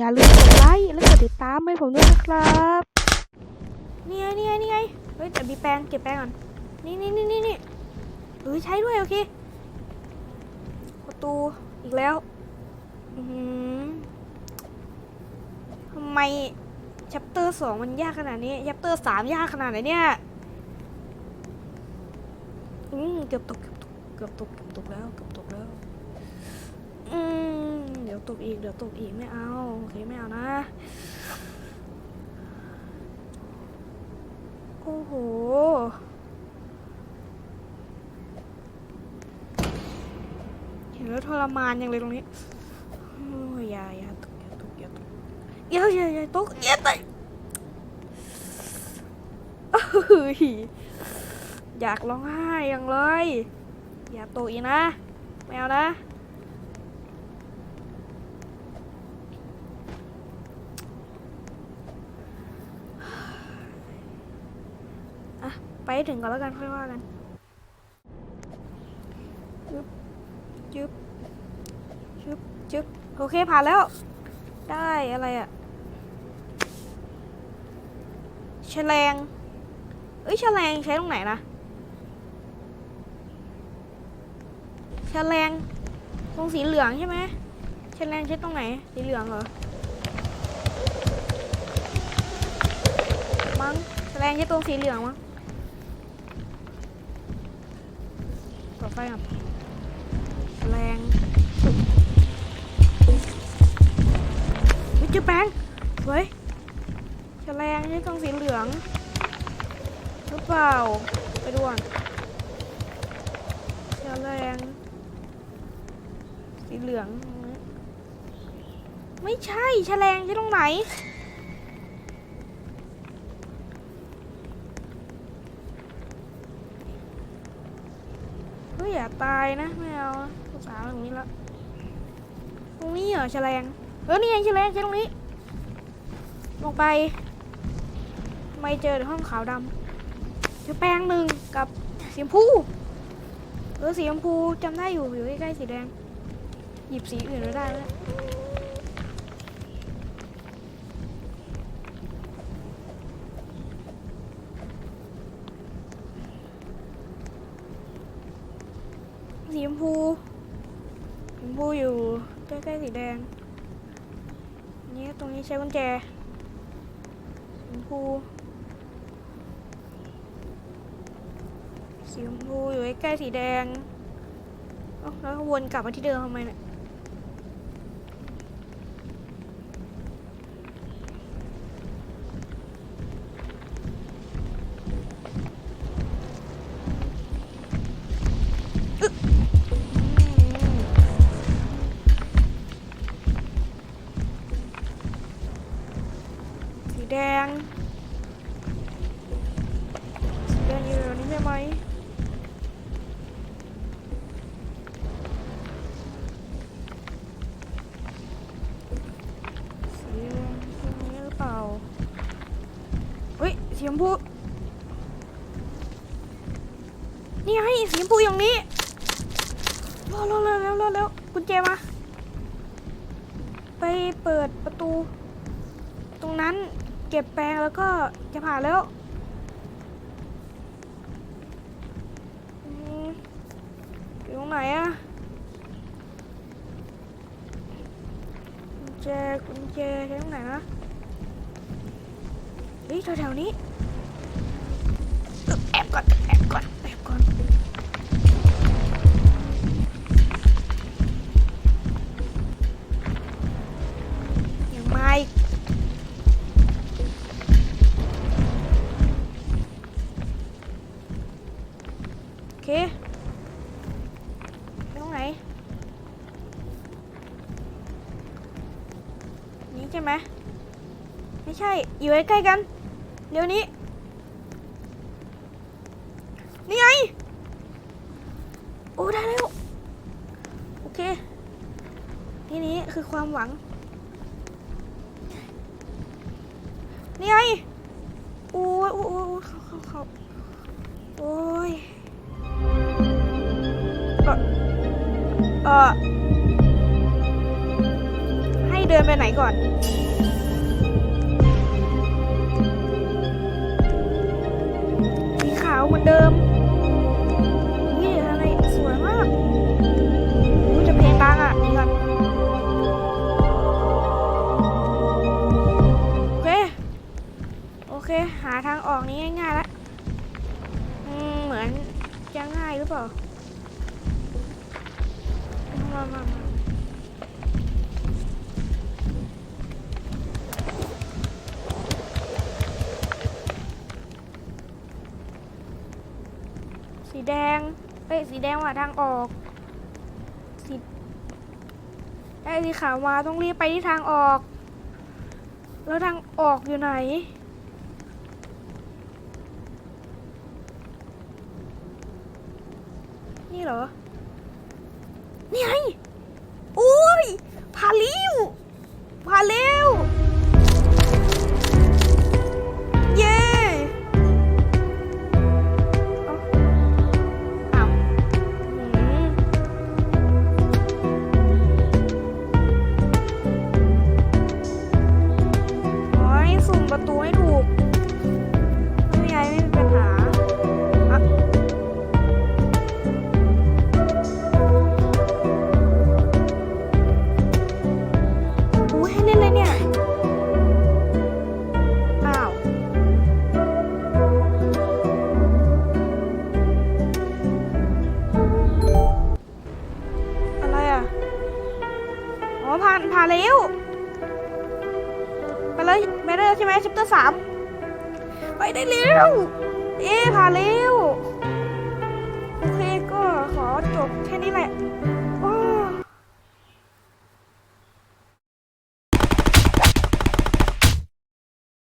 อย่าลืมกดไลค์และกดติดตามให้ผมด้วยนะครับนี่ไงนี่ไงนี่ไงเฮ้ยแต่มีแปรงเก็บแปรงก่อนนี่นี่นี่นี่นี่เฮ้ยใช้ด้วยโอเคประตูอีกแล้วทำไมชัปเตอร์สองมันยากขนาดนี้ชัปเตอร์สามยากขนาดไหนเนี่ยอืมเกือบตกเกือบตกเกือบตกเกือบตกแล้วเกือบตกแล้ว อีกเดี๋ยวตกอีกไม่เอาโอเคไม่เอานะ โอ้โหเห็นแล้วทรมานอยังเลยตรงนี้โอ้ยอย่าอย่าตกอย่าตกอย่าตกอย่าอย่าอย่าตกอย่าตกอ้ยอยากร้องไห้อยังเลย อย่าตกอีกนะไม่เอานะ อะ ไปถึงก่อนแล้วกันค่อยว่ากันจึ๊บจึ๊บจึ๊บจึ๊บโอเคผ่านแล้ว ได้อะไรอะแฉลงเอ้ยแฉลงใช้ตรงไหนนะแฉลงตรงสีเหลืองใช่ไหมแฉลงใช้ตรงไหน สีเหลืองเหรอมั้งแฉลงใช้ตรงสีเหลืองมั้ง ไฟก่อนแรงวิจิแปงเฮ้ยแฉลงใช้กล้องสีเหลือง หรือเปล่า ไปดูก่อนแฉลงสีเหลือง ไม่ใช่แฉลงใช้ตรงไหน ยอย่าตายนะไม่เอาภาษาตรงนี้ละตรงนี้เหรอแฉลงเออนี่ไงแฉลงใช่ตรงนี้ ลงไป ไม่เจอในห้องขาวดำเจอแป้งหนึ่งกับสีชมพูเออสีชมพูจำได้อยู่อยู่ใกล้ๆสีแดง หยิบสีอื่นไม่ได้แล้ว สีชมพูชมพูอยู่ใกล้ๆสีแดงนี่ตรงนี้ใช้กุญแจสีชมพูสีชมพูอยู่ใกล้ๆสีแดงอ้าแล้ววนกลับมาที่เดิมทำไมเนี่ย สีชมพูนี่ไงสีชมพูอย่างนี้รอรอเร็วเร็วเร็วเร็วกุญแจมา ไปเปิดประตู ตรงนั้นเก็บแปรงแล้วก็จะผ่านแล้วอืมอยู่ตรงไหนอะกุญแจกุญแจใช้ตรงไหนนะ เฮ้ยแถวๆนี้เออแอบก่อนแอบก่อนแอบก่อนยังไม่โอเคไปตรงไหน นี้ใช่ไหมไม่ใช่ อยู่ใกล้ๆกัน เดี๋ยวนี้ นี่ไง โอ้ ได้แล้ว โอเคที่นี้คือความหวัง นี่ไง โอ้ยโอ้ยโอ้ยเขาเขาเขาโอ้ยเออให้เดินไปไหนก่อน เหมือนเดิมนี่อะไรสวยมากรู้จะเพลงดังอะนี่ก่อนโอเค โอเค หาทางออกนี้ง่ายๆละเหมือนจะง่ายหรือเปล่ามามามา สีแดง เอ้ย สีแดงว่าทางออกสีไอ้สีขาวมาต้องรีบไปที่ทางออก แล้วทางออกอยู่ไหน นี่เหรอ นี่ไง แล้ว ไปเลยไปเลยใช่ไหมชิปเตอร์สามไปได้เร็ว เอ๊ะผ่านแล้วโอเคก็ขอจบแค่นี้แหละ